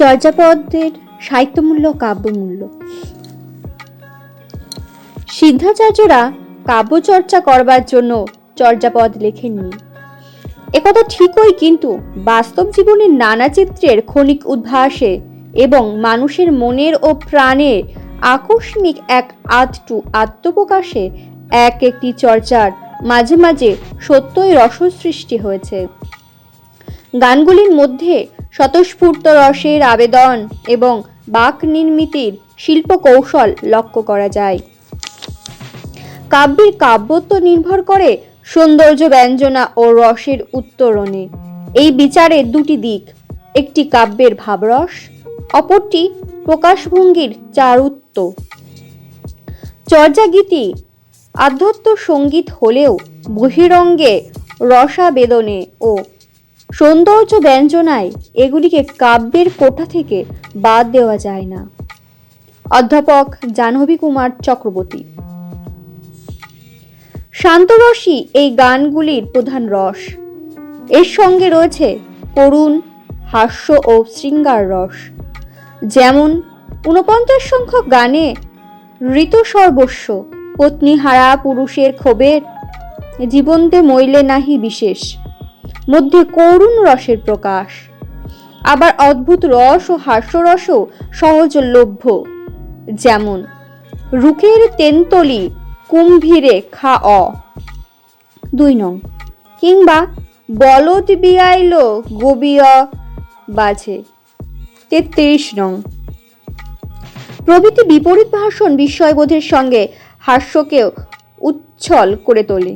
চর্যাপদের সাহিত্যমূল্য কাব্যমূল্য। সিদ্ধাচার্যরা কাব্যচর্চা করবার জন্য চর্যাপদ লেখেননি। একথা ঠিকই কিন্তু বাস্তব জীবনের নানা চিত্রের ক্ষণিক উদ্ভাসে এবং মানুষের মনের ও প্রাণের আকস্মিক এক আধটু আত্মপ্রকাশে এক একটি চর্চার মাঝে মাঝে সত্যই রস সৃষ্টি হয়েছে। গানগুলির মধ্যে স্বতঃস্ফূর্ত রসের আবেদন এবং বাক নির্মিতির শিল্প কৌশল লক্ষ্য করা যায়। কাব্যের কাব্যত্ব নির্ভর করে সৌন্দর্য ব্যঞ্জনা ও রসের উত্তরণে। এই বিচারের দুটি দিক, একটি কাব্যের ভাবরস, অপরটি প্রকাশভঙ্গির চারুত্ব। চর্যাগীতি, আধ্যাত্ম সংগীত হলেও বহিরঙ্গে রসাবেদনে ও সৌন্দর্য ব্যঞ্জনায় এগুলিকে কাব্যের কোঠা থেকে বাদ দেওয়া যায় না। অধ্যাপক জাহ্নবী কুমার চক্রবর্তী। শান্তরসী এই গানগুলির প্রধান রস। এর সঙ্গে রয়েছে করুণ, হাস্য ও শৃঙ্গার রস। যেমন ঊনপঞ্চাশ সংখ্যক গানে ঋত সর্বস্ব পত্নীহারা পুরুষের ক্ষোভের, জীবন্তে মইলে নাহি বিশেষ। মধ্যে করুণ রসের প্রকাশ। আবার অদ্ভুত রস ও হাস্যরসও সহজলভ্য যেমন, রুখের তেন্তলি কুম্ভীরে খা অ। দুই নং, কিংবা বলদ বিয়াইল গোবিয় বাজে। তেত্রিশ নং, প্রভৃতি বিপরীত ভাষণ বিস্ময়বোধের সঙ্গে হাস্যকেও উচ্ছল করে তোলে।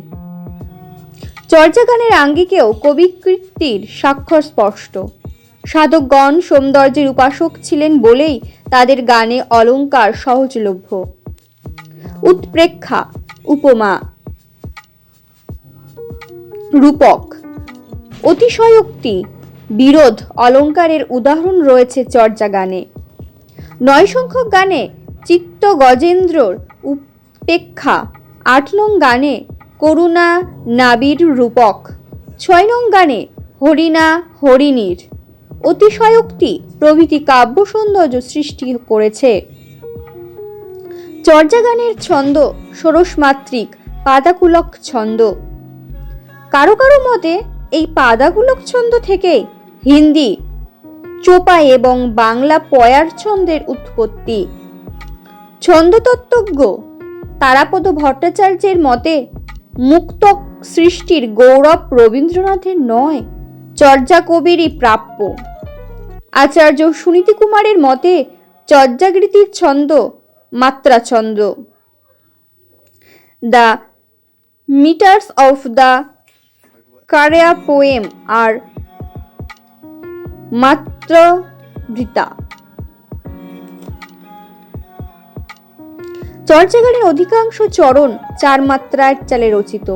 চর্যাগানের আঙ্গিকেও কবিকৃতির স্বাক্ষর স্পষ্ট। সাধকগণ সৌন্দর্যের উপাসক ছিলেন বলেই তাদের গানে অলঙ্কার সহজলভ্য। উৎপ্রেক্ষা, উপমা। রূপক, অতিশয়োক্তি, বিরোধ, অলঙ্কারের উদাহরণ রয়েছে চর্যা গানে নয় সংখ্যক গানে চিত্ত গজেন্দ্রর উপেক্ষা আট নং গানে করুণা নাবির রূপক। ছয় নং গানে হরিণা হরিণীর। অতিশয়োক্তি প্রভৃতি কাব্য সৌন্দর্য সৃষ্টি করেছে। চর্যাগানের ছন্দ ষোড়শমাত্রিক পাদাকুলক ছন্দ। কারও কারও মতে এই পাদাকুলক ছন্দ থেকে হিন্দি, চোপা এবং বাংলা পয়ার ছন্দের উৎপত্তি। ছন্দতত্ত্বজ্ঞ তারাপদ ভট্টাচার্যের মতে মুক্তক সৃষ্টির গৌরব রবীন্দ্রনাথের নয়, চর্যা কবিরই প্রাপ্য। আচার্য সুনীতি কুমারের মতে চর্যাগৃতির ছন্দ মাত্রা ছন্দ। The metres of the Charya poem আর মাত্র বৃতা চর্যাগানের অধিকাংশ চরণ চার মাত্রার চালে রচিত।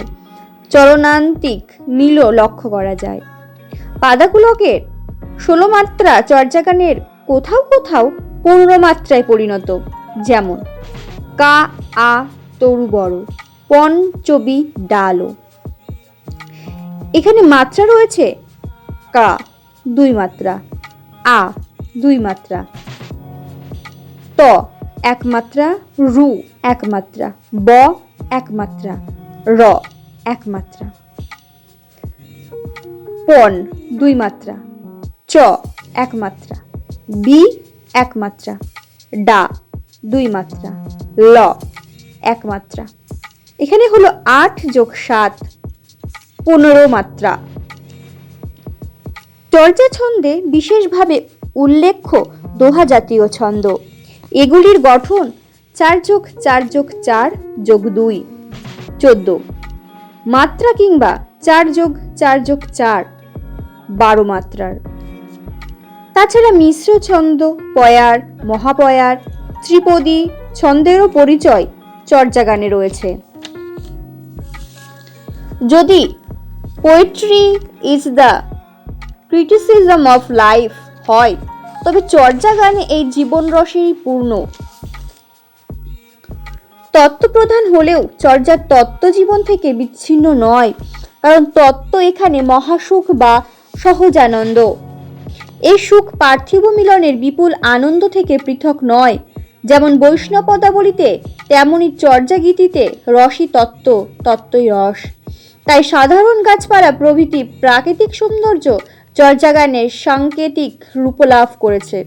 চরণান্তিক মিলও লক্ষ্য করা যায়। পাদাকুলকের ষোলো মাত্রা চর্যাগানের কোথাও কোথাও পনেরো মাত্রায় পরিণত, যেমন কা, আ, তরু বড়, পন, চবি, ডালো। এখানে মাত্রা রয়েছে কা, দুই মাত্রা, আ, দুই মাত্রা। ত এক মাত্রা রু এক মাত্রা ব এক মাত্রা র এক মাত্রা পন দুই মাত্রা চ এক মাত্রা বি এক মাত্রা ডা দুই মাত্রা ল এক মাত্রা এখানে হলো আট যোগ সাত, পনেরো মাত্রা। চর্যা ছন্দে বিশেষভাবে উল্লেখ্য দোহা জাতীয় ছন্দ। এগুলির গঠন চার যোগ চার যোগ চার যোগ দুই, চোদ্দ। মাত্রা কিংবা চার যোগ চার যোগ চার, বারো মাত্রার। তাছাড়া মিশ্র ছন্দ, পয়ার, মহাপয়ার, ত্রিপদী ছন্দেরও পরিচয় চর্যাগানে রয়েছে। যদি poetry is the criticism of life হয় তবে চর্যা গানে এই জীবন রসেরই পূর্ণ। তত্ত্বপ্রধান হলেও চর্যার তত্ত্ব জীবন থেকে বিচ্ছিন্ন নয়, কারণ তত্ত্ব এখানে মহাসুখ বা সহজানন্দ। এই সুখ পার্থিব মিলনের বিপুল আনন্দ থেকে পৃথক নয়, যেমন বৈষ্ণব পদাবলিতে তেমনই চর্যাগীতিতে রসই তত্ত্ব, তত্ত্বই রস। তাই সাধারণ গাছপালা প্রভৃতি প্রাকৃতিক সৌন্দর্য চর্যাগানের সাংকেতিক রূপলাভ করেছে।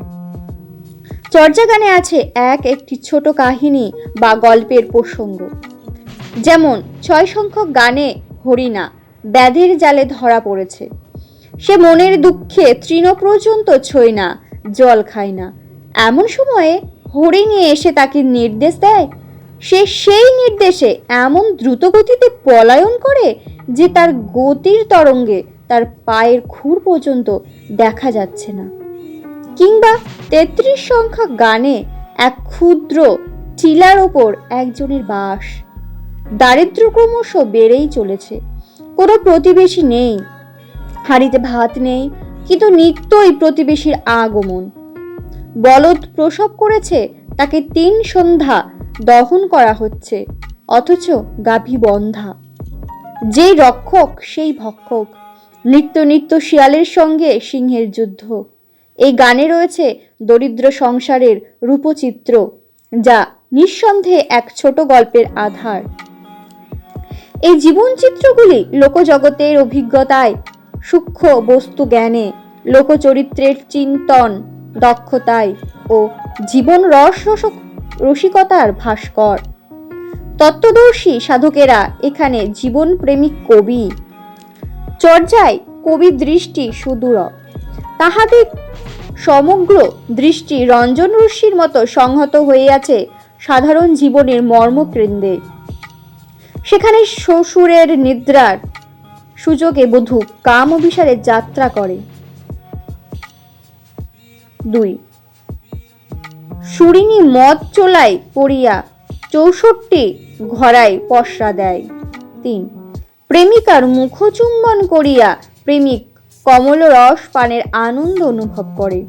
চর্যাগানে আছে এক একটি ছোট কাহিনী বা গল্পের প্রসঙ্গ। যেমন, ছয় সংখ্যক গানে হরিণা ব্যাধের জালে ধরা পড়েছে। সে মনের দুঃখে তৃণ পর্যন্ত ছই না, জল খায় না। এমন সময়ে হরিণী এসে তাকে নির্দেশ দেয়। সে সেই নির্দেশে এমন দ্রুত গতিতে পলায়ন করে যে তার গতির তরঙ্গে তার পায়ের খুর পর্যন্ত দেখা যাচ্ছে না। কিংবা তেত্রিশ সংখ্যা গানে এক ক্ষুদ্র টিলার ওপর একজনের বাস। দারিদ্র ক্রমশ বেড়েই চলেছে। কোনো প্রতিবেশী নেই। হাঁড়িতে ভাত নেই, কিন্তু নিত্যই প্রতিবেশীর আগমন। বলদ প্রসব করেছে, তাকে তিন সন্ধ্যা দহন করা হচ্ছে, অথচ গাভী বন্ধা। যেই রক্ষক, সেই ভক্ষক। নিত্য নিত্য শিয়ালের সঙ্গে সিংহের যুদ্ধ। এই গানে রয়েছে দরিদ্র সংসারের রূপচিত্র, যা নিঃসন্দেহে এক ছোট গল্পের আধার। এই জীবনচিত্রগুলি লোকজগতের অভিজ্ঞতায় সূক্ষ্ম বস্তু জ্ঞানে, লোকচরিত্রের চিন্তন দক্ষতায় ও জীবন রস রসক, রসিকতার ভাস্কর। তত্ত্বদর্শী সাধকেরা এখানে জীবন প্রেমিক কবি চর্যায় কবির দৃষ্টি সুদূর তাহাদের সমগ্র দৃষ্টি রঞ্জন রশ্মির মতো সংহত আছে সাধারণ জীবনের মর্মকেন্দ্রে সেখানে শ্বশুরের নিদ্রার সুযোগে বধূ কাম অভিসারে যাত্রা করে। দুই। সুরিনী মদ চোলাই পড়িয়া চৌষট্টি ঘরায় পশরা দেয়। তিন। প্রেমিকার মুখচুম্বন করিয়া প্রেমিক কমল রস পানের আনন্দ অনুভব করে।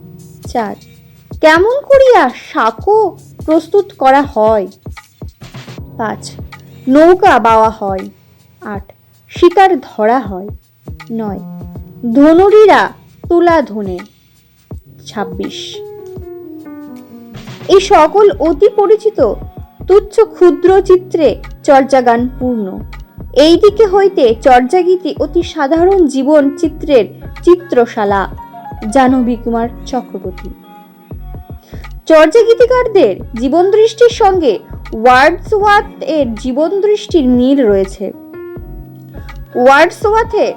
চার, কেমন করিয়া শাকো প্রস্তুত করা হয়? পাঁচ, নৌকা বাওয়া হয়। আট, শিকার ধরা হয়। নয়, ধনুরীরা তুলা ধনে। ছাব্বিশ, এই সকল অতি পরিচিত তুচ্ছ ক্ষুদ্র চিত্রে চর্যাগান পূর্ণ। এই দিকে হইতে চর্যাগীতি অতি সাধারণ জীবন চিত্রের চিত্রশালা। জাহ্নবী কুমার চক্রবর্তী। চর্যাগীতিকারদের জীবন দৃষ্টির সঙ্গে ওয়ার্ডসওয়াথ এর জীবন দৃষ্টির মিল রয়েছে। ওয়ার্ডসওয়াথে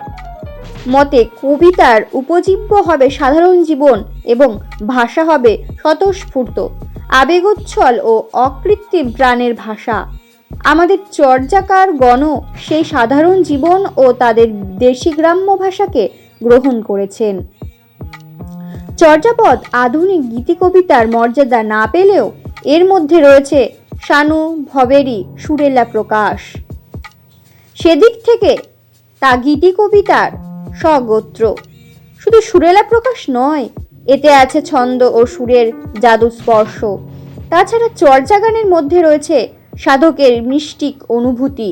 মতে কবিতার উপজীব্য হবে সাধারণ জীবন এবং ভাষা হবে স্বতঃস্ফূর্ত, আবেগোচ্ছল ও অকৃত্রিম প্রাণের ভাষা। আমাদের চর্যাকার গণ সেই সাধারণ জীবন ও তাদের দেশি গ্রাম্য ভাষাকে গ্রহণ করেছেন। চর্যাপদ আধুনিক গীতি কবিতার মর্যাদা না পেলেও এর মধ্যে রয়েছে শানু, ভবেরি, সুরেলা প্রকাশ। সেদিক থেকে তা গীতি কবিতার স্বগোত্র। শুধু সুরেলা প্রকাশ নয়, এতে আছে ছন্দ ও সুরের জাদু স্পর্শ তাছাড়া চর্যাগানের মধ্যে রয়েছে সাধকের মিষ্টিক অনুভূতি,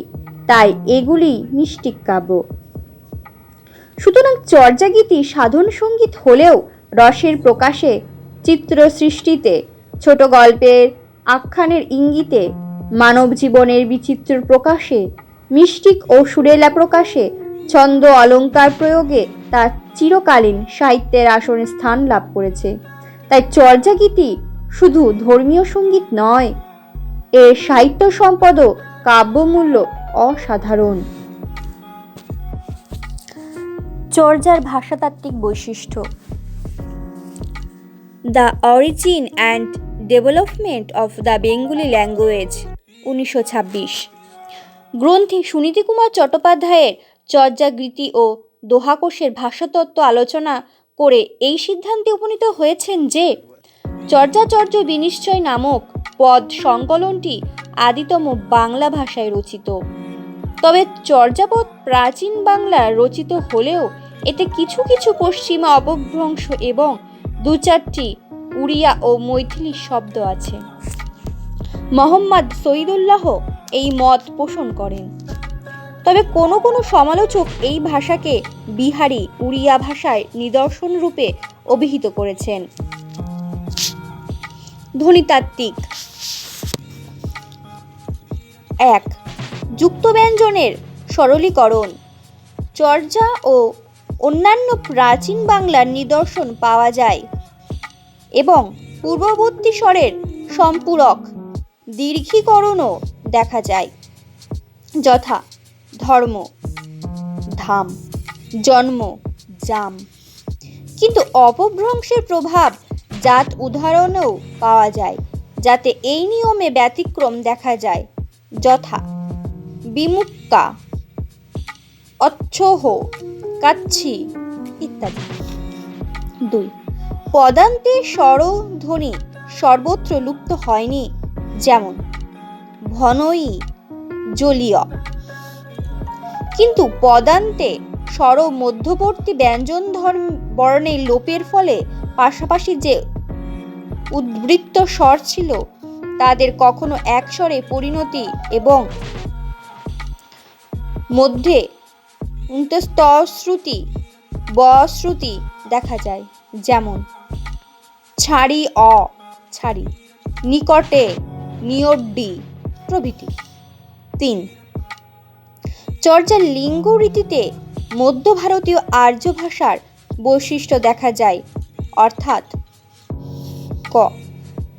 তাই এগুলি মিষ্টিক কাব্য। সুতরাং চর্যাগীতি সাধন সংগীত হলেও রসের প্রকাশে, চিত্র সৃষ্টিতে, ছোট গল্পের আখ্যানের ইঙ্গিতে, মানব জীবনের বিচিত্র প্রকাশে, মিষ্টিক ও সুরেলা প্রকাশে, ছন্দ অলঙ্কার প্রয়োগে তা চিরকালীন সাহিত্যের আসনে স্থান লাভ করেছে। তাই চর্যাগীতি শুধু ধর্মীয় সংগীত নয় এর সাহিত্য সম্পদ কাব্যমূল্য অসাধারণ। চর্যার ভাষাতাত্ত্বিক বৈশিষ্ট্য। The origin and development of the Bengali language উনিশশো ছাব্বিশ। গ্রন্থে সুনীতি কুমার চট্টোপাধ্যায়ের চর্যাগীতি ও দোহাকোষের ভাষাতত্ত্ব আলোচনা করে এই সিদ্ধান্তে উপনীত হয়েছেন যে চর্যাচর্য বিনিশ্চয় নামক পদ সংকলনটি আদিতম বাংলা ভাষায় রচিত। তবে চর্যাপদ প্রাচীন বাংলার রচিত হলেও এতে কিছু কিছু পশ্চিমা অপভ্রংশ এবং দু চারটি উড়িয়া ও মৈথিলি শব্দ আছে। মোহাম্মদ সৈদুল্লাহ এই মত পোষণ করেন। তবে কোনো কোনো সমালোচক এই ভাষাকে বিহারি উড়িয়া ভাষায় নিদর্শন রূপে অভিহিত করেছেন। ধ্বনিতাত্ত্বিক। এক যুক্ত ব্যঞ্জনের সরলীকরণ। চর্যা ও অন্যান্য প্রাচীন বাংলার নিদর্শন পাওয়া যায় এবং পূর্ববর্তী স্বরের সম্পূরক দীর্ঘীকরণও দেখা যায়। যথা, ধর্ম, ধাম, জন্ম, জাম। কিন্তু অপভ্রংশের প্রভাব জাত উদাহরণেও পাওয়া যায়, যাতে এই নিয়মে ব্যতিক্রম দেখা যায়। যথা বিমুক্কা অচ্ছহ কাচ্ছি ইত্যাদি। দুই, পদান্তে স্বরধ্বনি সর্বত্র লুপ্ত হয়নি, যেমন ঘনই জলীয়। কিন্তু পদান্তে স্বর মধ্যবর্তী ব্যঞ্জন ধর্ম বর্ণের লোপের ফলে পাশাপাশি যে উদ্বৃত্ত স্বর ছিল, তাদের কখনো এক স্বরে পরিণতি এবং মধ্যে শ্রুতি বশ্রুতি দেখা যায়। যেমন, ছাড়ি অ, ছাড়ি, নিকটে নিয়ড্ডি, প্রভৃতি। তিন, চর্যার লিঙ্গ রীতিতে মধ্য ভারতীয় আর্য ভাষার বৈশিষ্ট্য দেখা যায়, অর্থাৎ ক।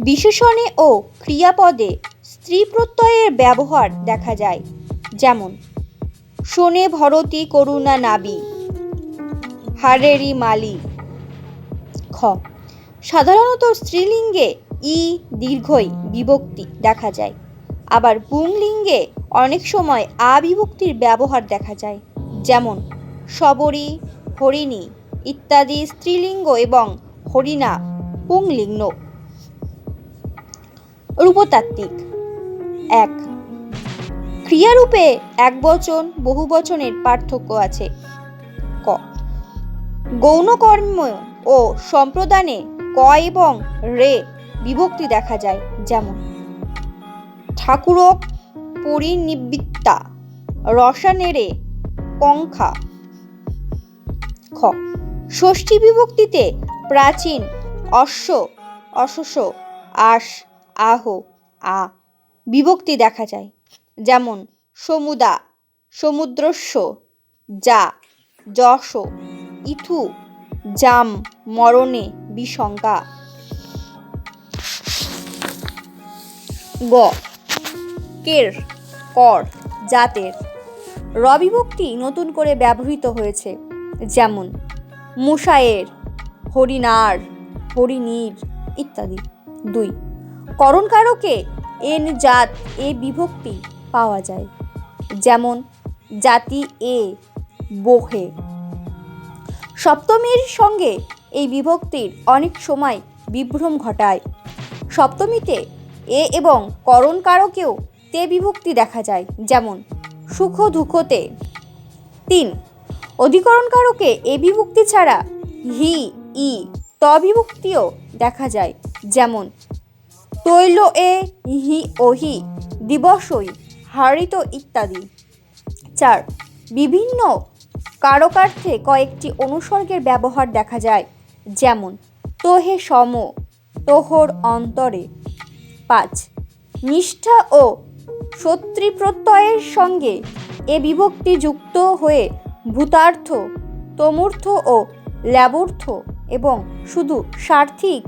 বিশেষণে ও ক্রিয়াপদে স্ত্রী প্রত্যয়ের ব্যবহার দেখা যায়। যেমন, শোনে ভরতী করুণা নাবি, হারেরি মালি। খ, সাধারণত স্ত্রীলিঙ্গে ই দীর্ঘই বিভক্তি দেখা যায়। আবার পুংলিঙ্গে অনেক সময় আবিভক্তির ব্যবহার দেখা যায়। যেমন, সবরী, হরিণী ইত্যাদি স্ত্রীলিঙ্গ এবং হরিণা পুংলিঙ্গ। রূপতাত্ত্বিক। এক, ক্রিয়ারূপে এক বচন বহু বচনের পার্থক্য আছে। ক গৌণকর্ম ও সম্প্রদানে ক এবং রে বিভক্তি দেখা যায়, যেমন ঠাকুর পরিনিবৃত্তা, রসানেরে কঙ্খা খ, ষষ্ঠী বিভক্তিতে প্রাচীন অশ্ব অশস আশ আহ, আ, বিভক্তি দেখা যায়। যেমন, সমুদা, সমুদ্রস্য, যা, যশ, ইথু, জাম, মরণে বিশঙ্কা গ, কের, কর, জাতের। রবিভক্তি নতুন করে ব্যবহৃত হয়েছে। যেমন মুসায়ের হরিণার, হরিণীর, ইত্যাদি। দুই করণকারকে এন জাত, এ বিভক্তি পাওয়া যায়। যেমন, জাতি এ, বোহে। সপ্তমীর সঙ্গে এই বিভক্তির অনেক সময় বিভ্রম ঘটায়। সপ্তমীতে এ এবং করণ কারকেও তে বিভক্তি দেখা যায়, যেমন, সুখ দুঃখতে। তিন অধিকরণ কারকে এ বিভক্তি ছাড়া হি, ই, ত বিভক্তিও দেখা যায়, যেমন তৈল এ হি ওহি দিবসই, হারিত ইত্যাদি। চার, বিভিন্ন কারকার্থে কয়েকটি অনুসর্গের ব্যবহার দেখা যায়, যেমন তোহে সম, তোহর অন্তরে। পাঁচ, নিষ্ঠা ও সত্রী প্রত্যয়ের সঙ্গে এ বিভক্তি যুক্ত হয়ে ভূতার্থ, তমূর্থ ও ল্যাবর্থ এবং শুধু সার্থিক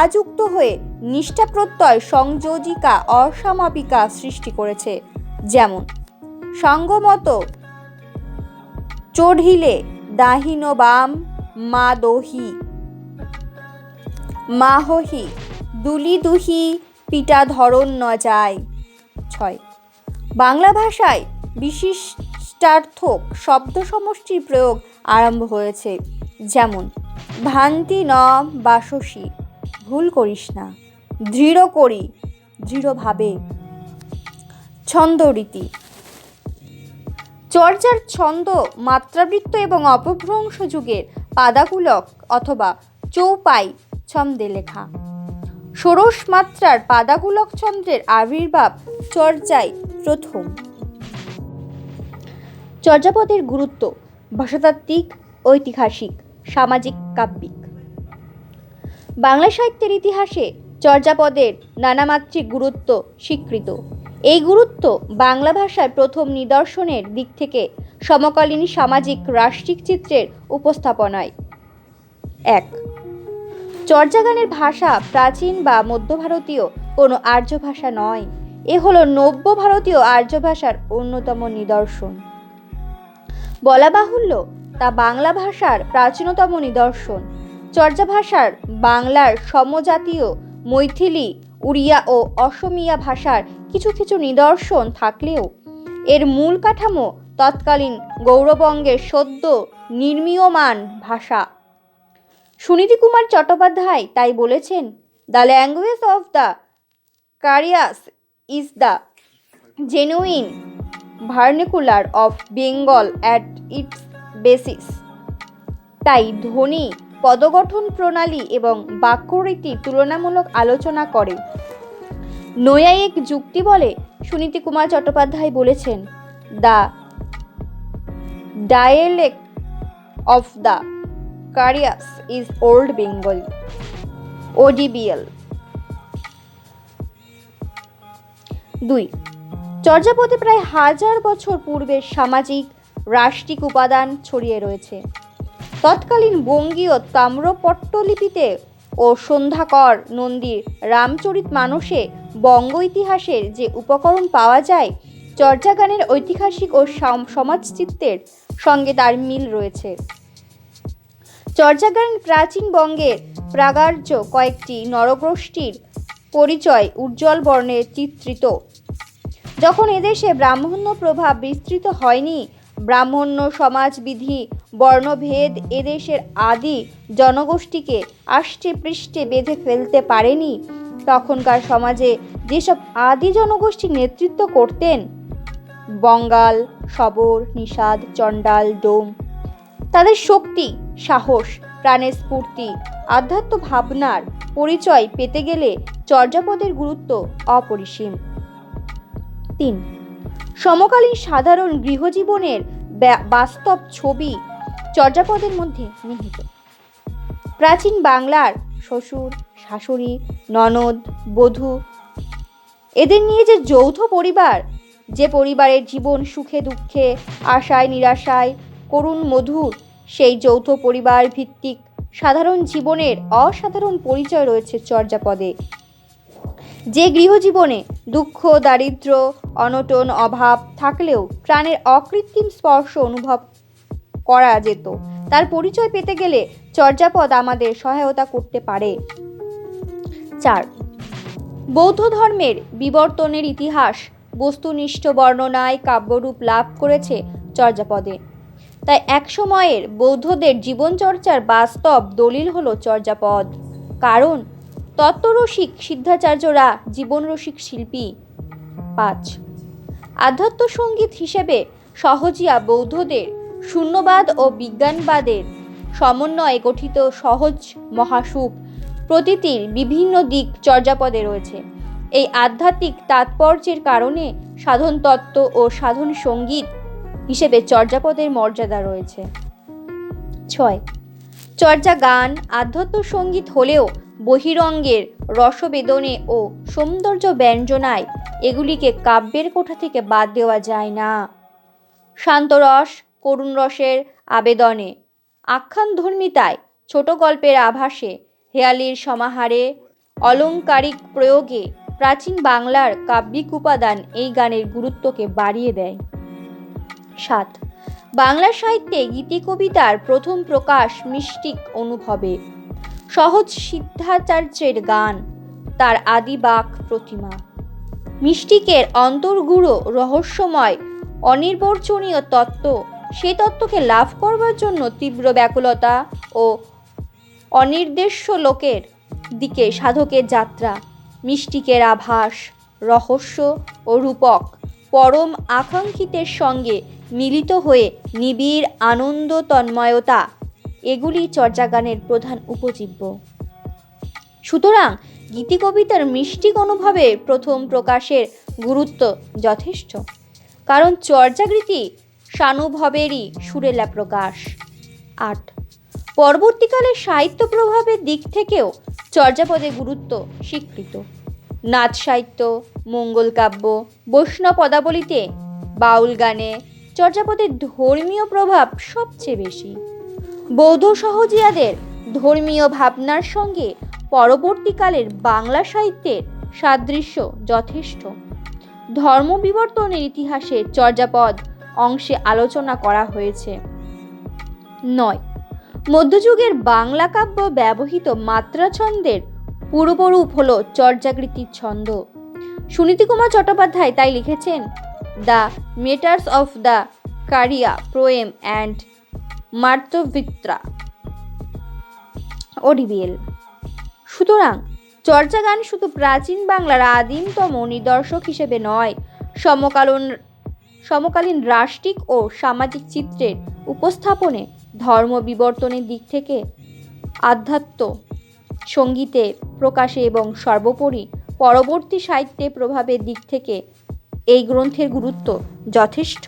আযুক্ত হয়ে নিষ্ঠা প্রত্যয় সংযোজিকা অসমাপিকা সৃষ্টি করেছে। যেমন, সঙ্গমত, চঢ়িলে দাহিন বাম মা দহি মাহহি দুলি দুহি পিটা ধরন ন যায়। ছয়, বাংলা ভাষায় বিশিষ্টার্থক শব্দ সমষ্টির প্রয়োগ আরম্ভ হয়েছে। যেমন ভ্রান্তি ন বাসসী, ভুল করিস না। দৃঢ় করি দৃঢ়ভাবে ছন্দরীতি। চর্চার ছন্দ, মাত্রাবৃত্ত এবং অপভ্রংশ যুগের পাদাকুলক অথবা চৌপাই ছন্দে লেখা। ষোড়শ মাত্রার পাদাকুলক ছন্দের আবির্ভাব চর্চায় প্রথম। চর্যাপদের গুরুত্ব, ভাষাতাত্ত্বিক, ঐতিহাসিক, সামাজিক, কাব্যিক। বাংলা সাহিত্যের ইতিহাসে চর্যাপদের নানামাত্রিক গুরুত্ব স্বীকৃত। এই গুরুত্ব বাংলা ভাষার প্রথম নিদর্শনের দিক থেকে সমকালীন সামাজিক রাষ্ট্রিক চিত্রের উপস্থাপনায়। এক, চর্যাগানের ভাষা প্রাচীন বা মধ্য ভারতীয় কোনো আর্য ভাষা নয়। এ হলো নব্য ভারতীয় আর্য ভাষার অন্যতম নিদর্শন। বলা বাহুল্য, তা বাংলা ভাষার প্রাচীনতম নিদর্শন। চর্যা ভাষার বাংলার সমজাতীয় মৈথিলি, উড়িয়া ও অসমিয়া ভাষার কিছু কিছু নিদর্শন থাকলেও এর মূল কাঠামো তৎকালীন গৌরবঙ্গের সদ্য নির্মীয়মান ভাষা। সুনীতি কুমার চট্টোপাধ্যায় তাই বলেছেন the language of the Charyas is the genuine vernacular of Bengal at its basis তাই ধ্বনি পদগঠন প্রণালী এবং বাক্যরীতির তুলনামূলক আলোচনা করে। নৈয়ায়িক যুক্তি বলে, সুনীতি কুমার চট্টোপাধ্যায় বলেছেন, the dialect of the Charyas is old Bengali. ODBL দুই, চর্যাপদে প্রায় হাজার বছর পূর্বের সামাজিক, রাষ্ট্রিক উপাদান ছড়িয়ে রয়েছে। তৎকালীন বঙ্গীয় তাম্রপট্টলিপিতে ও সন্ধ্যাকর নন্দীর রামচরিত মানসে বঙ্গ ইতিহাসের যে উপকরণ পাওয়া যায়, চর্যাগানের ঐতিহাসিক ও সাম- সমাজচিত্রের সঙ্গে তার মিল রয়েছে। চর্যাগান প্রাচীন বঙ্গের প্রাগার্য কয়েকটি নরগোষ্ঠীর পরিচয় উজ্জ্বল বর্ণে চিত্রিত। যখন এদেশে ব্রাহ্মণ্য প্রভাব বিস্তৃত হয়নি, ব্রাহ্মণ্য সমাজবিধি বর্ণভেদ এদেশের আদি জনগোষ্ঠীকে আষ্টে পৃষ্ঠে বেঁধে ফেলতে পারেনি। তখনকার সমাজে যেসব আদি জনগোষ্ঠী নেতৃত্ব করতেন, বঙ্গাল শবর নিষাদ, চণ্ডাল, ডোম, তাদের শক্তি, সাহস, প্রাণের স্ফূর্তি, আধ্যাত্ম ভাবনার পরিচয় পেতে গেলে চর্যাপদের গুরুত্ব অপরিসীম। তিন, সমকালীন সাধারণ গৃহজীবনের বাস্তব ছবি চর্যাপদের মধ্যে নিহিত। প্রাচীন বাংলার শ্বশুর, শাশুড়ি, ননদ, বধূ, এদের নিয়ে যে যৌথ পরিবার, যে পরিবারের জীবন সুখে দুঃখে, আশায় নিরাশায়, করুণ মধুর, সেই যৌথ পরিবার ভিত্তিক সাধারণ জীবনের অসাধারণ পরিচয় রয়েছে চর্যাপদে। যে গৃহজীবনে দুঃখ, দারিদ্র, অনটন, অভাব থাকলেও প্রাণের অকৃত্রিম স্পর্শ অনুভব করা যেত। তার পরিচয় পেতে গেলে চর্যাপদ আমাদের সহায়তা করতে পারে। চার, বৌদ্ধ ধর্মের বিবর্তনের ইতিহাস বস্তুনিষ্ঠ বর্ণনায় কাব্যরূপ লাভ করেছে চর্যাপদে। তাই এক সময়ের বৌদ্ধদের জীবনচর্চার বাস্তব দলিল হল চর্যাপদ। কারণ তত্ত্বরসিক সিদ্ধাচার্যরা জীবনরসিক শিল্পী। পাঁচ আধ্যাত্ম সংগীত হিসেবে সহজিয়া বৌদ্ধদের শূন্যবাদ ও বিজ্ঞানবাদের সমন্বয়ে গঠিত সহজ মহাসুখ প্রতীতির বিভিন্ন দিক চর্যাপদে রয়েছে। এই আধ্যাত্মিক তাৎপর্যের কারণে সাধন তত্ত্ব ও সাধন সংগীত হিসেবে চর্যাপদের মর্যাদা রয়েছে। ছয়, চর্যা গান, আধ্যাত্ম সংগীত হলেও বহিরঙ্গের রসবেদনে ও সৌন্দর্য ব্যঞ্জনায় এগুলিকে কাব্যের কোঠা থেকে বাদ দেওয়া যায় না। শান্তরস করুণ রসের আবেদনে। আখ্যানধর্মিতায় ছোট গল্পের আভাসে হেয়ালির সমাহারে অলংকারিক প্রয়োগে প্রাচীন বাংলার কাব্যিক উপাদান এই গানের গুরুত্বকে বাড়িয়ে দেয়। সাত, বাংলা সাহিত্যে গীতি কবিতার প্রথম প্রকাশ মিষ্টিক অনুভবে। সহজ সিদ্ধাচার্যের গান, তার আদিবাক প্রতিমা। মিষ্টিকের অন্তর্গুড়ো রহস্যময়, অনির্বচনীয় তত্ত্ব সে তত্ত্বকে লাভ করবার জন্য তীব্র ব্যাকুলতা ও অনির্দেশ্য লোকের দিকে সাধকের যাত্রা, মিষ্টিকের আভাস, রহস্য ও রূপক পরম আকাঙ্ক্ষিতের সঙ্গে মিলিত হয়ে নিবিড় আনন্দ তন্ময়তা, এগুলি চর্যাগানের প্রধান উপজীব্য। সুতরাং গীতি কবিতার মিষ্টিক অনুভবে প্রথম প্রকাশের গুরুত্ব যথেষ্ট। কারণ চর্যাগীতি সানুভবেরই সুরেলা প্রকাশ। আট। পরবর্তীকালে সাহিত্য প্রভাবের দিক থেকেও চর্যাপদে গুরুত্ব স্বীকৃত। নাচ সাহিত্য, মঙ্গল কাব্য, বৈষ্ণব পদাবলিতে বাউল গানে চর্যাপদের ধর্মীয় প্রভাব সবচেয়ে বেশি। বৌদ্ধ সহজিয়াদের ধর্মীয় ভাবনার সঙ্গে পরবর্তীকালের বাংলা সাহিত্যের সাদৃশ্য যথেষ্ট। ধর্ম বিবর্তনের ইতিহাসে চর্যাপদ অংশে আলোচনা করা হয়েছে। নয়। মধ্যযুগের বাংলা কাব্য ব্যবহৃত মাত্রা ছন্দের পূর্বরূপ হল চর্যাকৃতির ছন্দ। সুনীতি কুমার চট্টোপাধ্যায় তাই লিখেছেন, দ্য মেটার্স অফ দ্য কারিয়া প্রোয়েম অ্যান্ড মার্তবিত্রা ওডিবিএল। সুতরাং চর্চা গান শুধু প্রাচীন বাংলার আদিমতম নিদর্শক হিসেবে নয়, সমকালীন সমকালীন রাষ্ট্রিক ও সামাজিক চিত্রের উপস্থাপনে ধর্ম বিবর্তনের দিক থেকে আধ্যাত্ম সঙ্গীতে প্রকাশে এবং সর্বোপরি পরবর্তী সাহিত্যে প্রভাবের দিক থেকে এই গ্রন্থের গুরুত্ব যথেষ্ট।